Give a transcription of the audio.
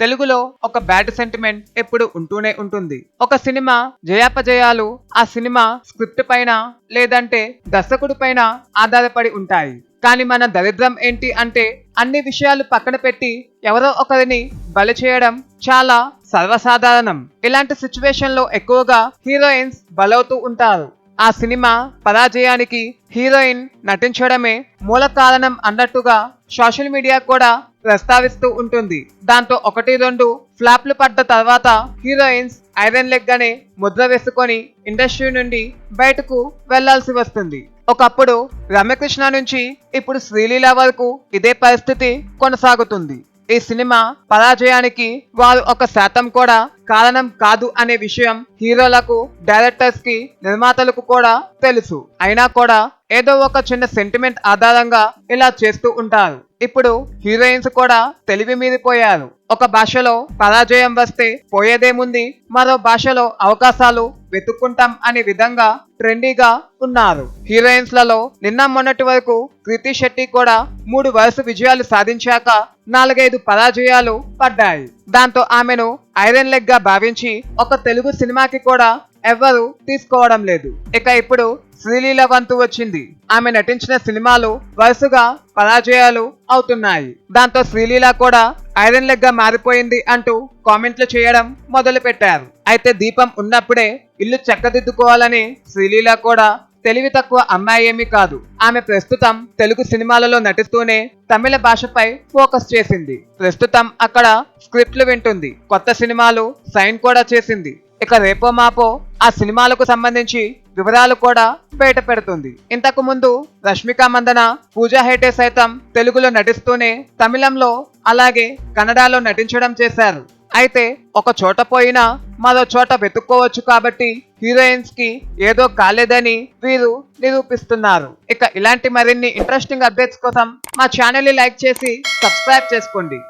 తెలుగులో ఒక bad sentiment ఎప్పుడు ఉంటూనే ఉంటుంది. ఒక సినిమా జయాపజయాలు ఆ సినిమా స్క్రిప్ట్ పైన లేదంటే దర్శకుడి పైన ఆధారపడి ఉంటాయి. కానీ మన దరిద్రం ఏంటి అంటే అన్ని విషయాలు పక్కన పెట్టి ఎవరో ఒకరిని బలి చేయడం చాలా సర్వసాధారణం. ఇలాంటి సిచ్యువేషన్లో ఎక్కువగా హీరోయిన్స్ బలవుతూ ఉంటారు. ఆ సినిమా పరాజయానికి హీరోయిన్ నటించడమే మూల కారణం అన్నట్టుగా సోషల్ మీడియా కూడా ప్రస్తావిస్తూ ఉంటుంది. దాంతో ఒకటి రెండు ఫ్లాప్లు పడ్డ తర్వాత హీరోయిన్స్ ఐరన్ లెగ్ గానే ముద్ర వేసుకొని ఇండస్ట్రీ నుండి బయటకు వెళ్ళాల్సి వస్తుంది. ఒకప్పుడు రమ్యకృష్ణ నుంచి ఇప్పుడు శ్రీలీల వరకు ఇదే పరిస్థితి కొనసాగుతుంది. ఈ సినిమా పరాజయానికి వారు ఒక శాతం కూడా కారణం కాదు అనే విషయం హీరోలకు డైరెక్టర్స్కి నిర్మాతలకు కూడా తెలుసు. అయినా కూడా ఏదో ఒక చిన్న సెంటిమెంట్ ఆధారంగా ఇలా చేస్తూ ఉంటారు. ఇప్పుడు హీరోయిన్స్ కూడా తెలివి మీరిపోయారు ఒక భాషలో పరాజయం వస్తే పోయేదేముంది? మరో భాషలో అవకాశాలు వెతుక్కుంటాం అనే విధంగా ట్రెండీగా ఉన్నారు. హీరోయిన్స్లలో నిన్న మొన్నటి వరకు కృతి శెట్టి కూడా మూడు వరుస విజయాలు సాధించాక నాలుగైదు పరాజయాలు పడ్డాయి. దాంతో ఆమెను ఐరన్ లెగ్గా భావించి ఒక తెలుగు సినిమాకి కూడా ఎవ్వరు తీసుకోవడం లేదు. ఇక ఇప్పుడు శ్రీలీల వంతు వచ్చింది. ఆమె నటించిన సినిమాలు వరుసగా పరాజయాలు అవుతున్నాయి. దాంతో శ్రీలీల కూడా ఐరన్ లెగ్గా మారిపోయింది అంటూ కామెంట్లు చేయడం మొదలు పెట్టారు అయితే దీపం ఉన్నప్పుడే ఇల్లు చక్కదిద్దుకోవాలని శ్రీలీల కూడా తెలివి తక్కువ అమ్మాయి ఏమీ కాదు. ఆమె ప్రస్తుతం తెలుగు సినిమాలలో నటిస్తూనే తమిళ భాషపై ఫోకస్ చేసింది. ప్రస్తుతం అక్కడ స్క్రిప్ట్లు వింటుంది. కొత్త సినిమాలు సైన్ కూడా చేసింది. ఇక రేపో మాపో ఆ సినిమాలకు సంబంధించి వివరాలు కూడా బయట పెడుతుంది. ఇంతకు ముందు రష్మిక మందన పూజా హెగ్డే సైతం తెలుగులో నటిస్తూనే తమిళంలో అలాగే కన్నడలో నటించడం చేశారు. అయితే ఒక చోట పోయినా మరో చోట వెతుక్కోవచ్చు కాబట్టి హీరోయిన్స్కి ఏదో కాలేదని వీరు నిరూపిస్తున్నారు. ఇక ఇలాంటి మరిన్ని ఇంట్రెస్టింగ్ అప్డేట్స్ కోసం మా ఛానల్ని లైక్ చేసి సబ్స్క్రైబ్ చేసుకోండి.